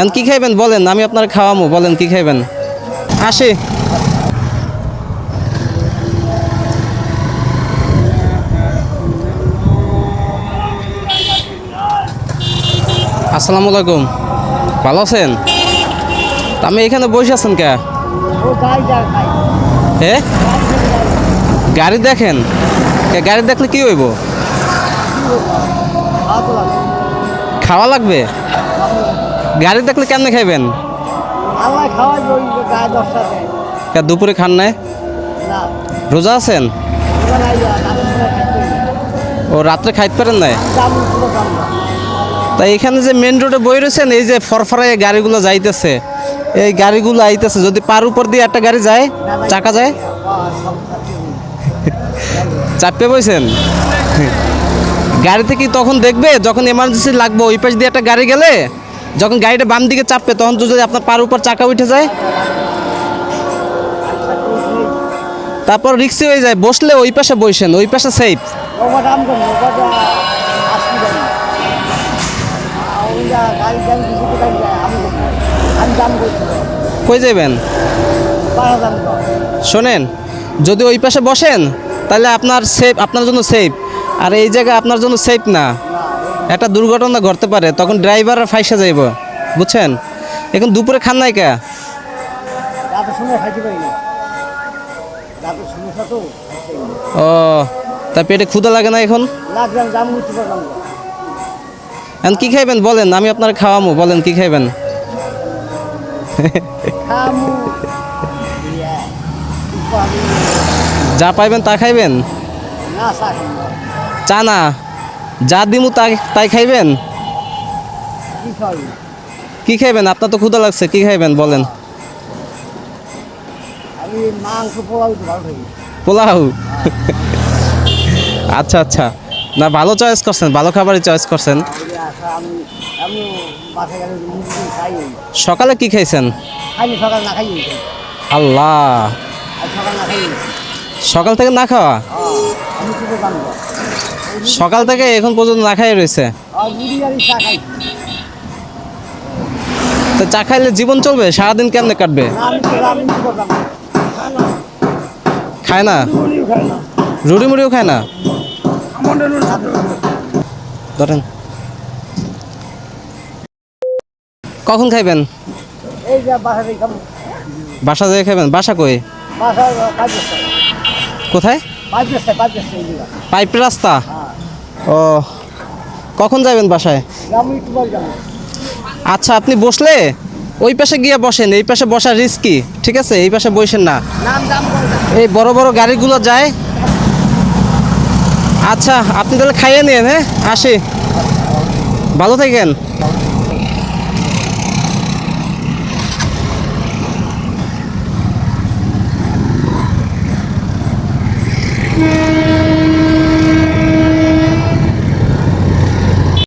এখন কি খাইবেন? বলেন, আমি আপনার খাওয়ামো, বলেন, কি খাইবেন? আসি। আসসালামু আলাইকুম। ভালো আছেন? আমি এখানে বসে আছেন কে? হে গাড়ি দেখেন? গাড়ি দেখলে কি হইব? খাওয়া লাগবে? গাড়ি দেখলে কেমনে খাইবেন? দুপুরে খান নাই? রোজা আছেন? ও রাত্রে খাইতে পারেন নাই? দাম না তা এখানে যে মেন রোডে বই রয়েছেন এই যে ফরফরায় গাড়িগুলো যাইতেছে এই গাড়িগুলো আইতেছে যদি পার উপর দিয়ে একটা গাড়ি যায় চাকা যায়? চাপে বইছেন? গাড়িতে কি তখন দেখবে যখন এমার্জেন্সি লাগবে ওই পাশ দিয়ে একটা গাড়ি গেলে? যখন গাড়িটা বাম দিকে চাপবে তখন তো যদি আপনার পার উপর চাকা উঠে যায়, তারপর রিক্সি হয়ে যায়, বসলে ওই পাশে বসেন, ওই পাশে সেফ কই যাবেন শোনেন, যদি ওই পাশে বসেন, তাহলে আপনার সেফ আপনার জন্য সেফ আর এই জায়গা আপনার জন্য সেফ না। একটা দুর্ঘটনা ঘটতে পারে তখন ড্রাইভার ফাইসা যাইব। বুঝছেন? এখন দুপুরে খান নাই কে? ও তা পেটে ক্ষুদা লাগে না এখন? এখন কি খাইবেন বলেন আমি আপনার খাওয়ামো বলেন কি খাইবেন? যা পাইবেন তা খাইবেন? চা না? যা দিমু তাই তাই খাইবেন? কি খাইবেন? আপনার তো ক্ষুদা লাগছে কি খাইবেন বলেন। পোলাও আচ্ছা আচ্ছা। না ভালো চয়েস করছেন ভালো খাবারই চয়েস করছেন। সকালে কি খাইছেন? আল্লাহ। সকাল থেকে না খাওয়া? সকাল থেকে এখন পর্যন্ত না খাই রয়েছে। চা খাইলে জীবন চলবে? সারাদিন কেমনে কাটবে? খায় না? রুটি মুড়িও খায় না? ধরেন। কখন খাইবেন? বাসা থেকে খাবেন বাসা কই? কোথায়? পাইপ রাস্তা? ও কখন যাবেন বাসায়? আচ্ছা আপনি বসলে ওই পাশে গিয়ে বসেন এই পাশে বসা রিস্কি ঠিক আছে এই পাশে বসেন না। এই বড় বড় গাড়িগুলো যায়। আচ্ছা আপনি তাহলে খাইয়ে নিন হ্যাঁ? আসি। ভালো থাকেন।